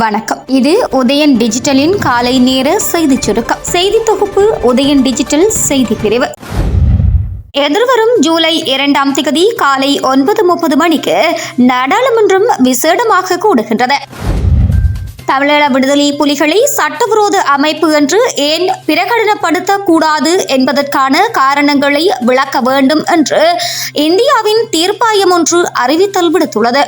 வணக்கம். இது உதயன் டிஜிட்டலின் காலை நேர செய்தி சுருக்கம். செய்தி தொகுப்பு உதயன் டிஜிட்டல் செய்தி பிரிவு. எதிர்வரும் ஜூலை இரண்டாம் திகதி காலை ஒன்பது முப்பது மணிக்கு நாடாளுமன்றம் விசேடமாக கூடுகின்றது. தமிழீழ விடுதலை புலிகளை சட்டவிரோத அமைப்பு என்று ஏன் பிரகடனப்படுத்த கூடாது என்பதற்கான காரணங்களை விளக்க வேண்டும் என்று இந்தியாவின் தீர்ப்பாயம் ஒன்று அறிவித்தல் விடுத்துள்ளது.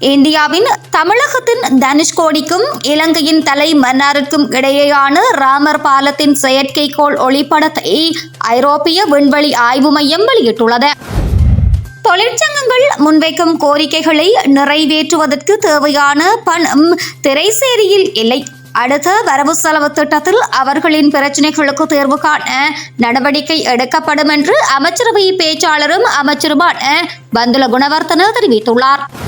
இந்தியாவின் தமிழகத்தின் தனுஷ்கோடிக்கும் இலங்கையின் தலை மன்னாருக்கும் இடையேயான ராமர் பாலத்தின் செயற்கைக்கோள் ஒளிப்படத்தை ஐரோப்பிய விண்வெளி ஆய்வு மையம் வெளியிட்டுள்ளது. தொழிற்சங்கங்கள் முன்வைக்கும் கோரிக்கைகளை நிறைவேற்றுவதற்கு தேவையான பணம் திரைசேரியில் இல்லை. அடுத்த வரவு செலவு திட்டத்தில் அவர்களின் பிரச்சினைகளுக்கு தேர்வு காண நடவடிக்கை எடுக்கப்படும் என்று அமைச்சரவை பேச்சாளரும் அமைச்சருமான பந்துல குணவர்த்தன தெரிவித்துள்ளார்.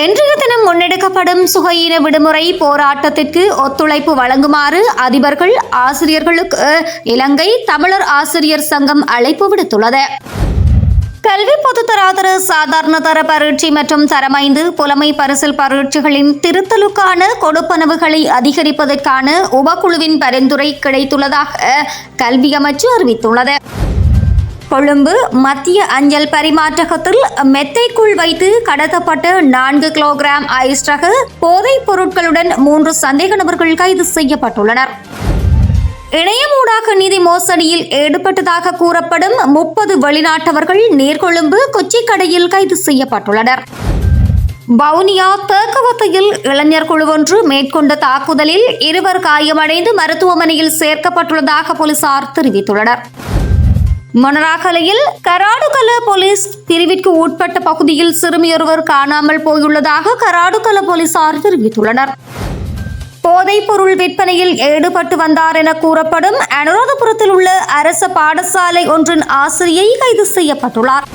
இன்றைய தினம் முன்னெடுக்கப்படும் சுகையின விடுமுறை போராட்டத்திற்கு ஒத்துழைப்பு வழங்குமாறு அதிபர்கள் ஆசிரியர்களுக்கு இலங்கை தமிழர் ஆசிரியர் சங்கம் அழைப்பு விடுத்துள்ளது. கல்வி பொதுத்தராதர சாதாரண தர பரீட்சை மற்றும் தரமைந்து புலமை பரிசில் பரீட்சைகளின் திருத்தலுக்கான கொடுப்பனவுகளை அதிகரிப்பதற்கான உபக்குழுவின் பரிந்துரை கிடைத்துள்ளதாக கல்வி அமைச்சு அறிவித்துள்ளது. கொழும்பு மத்திய அஞ்சல் பரிமாற்றகத்தில் மெத்தைக்குள் வைத்து கடத்தப்பட்ட நான்கு கிலோகிராம் ஐஸ் ரக போதைப் பொருட்களுடன் மூன்று சந்தேக நபர்கள் கைது செய்யப்பட்டுள்ளனர். இணையமூடாக நிதி மோசடியில் ஈடுபட்டதாக கூறப்படும் முப்பது வெளிநாட்டவர்கள் நீர்கொழும்பு கொச்சிக்கடையில் கைது செய்யப்பட்டுள்ளனர். வவுனியா தேக்கவத்தையில் இளைஞர் குழு ஒன்று மேற்கொண்ட தாக்குதலில் இருவர் காயமடைந்து மருத்துவமனையில் சேர்க்கப்பட்டுள்ளதாக போலீசார் தெரிவித்துள்ளனர். மொனராகலையில் கராடுகல போலீஸ் பிரிவிற்கு உட்பட்ட பகுதியில் சிறுமியொருவர் காணாமல் போயுள்ளதாக கராடுகல போலீசார் தெரிவித்துள்ளனர். போதைப் பொருள் விற்பனையில் ஈடுபட்டு வந்தார் என கூறப்படும் அனுராதபுரத்தில் உள்ள அரச பாடசாலை ஒன்றின் ஆசிரியை கைது செய்யப்பட்டுள்ளார்.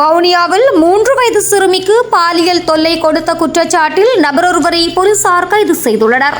வவுனியாவில் மூன்று வயது சிறுமிக்கு பாலியல் தொல்லை கொடுத்த குற்றச்சாட்டில் நபரொருவரை போலீசார் கைது செய்துள்ளனர்.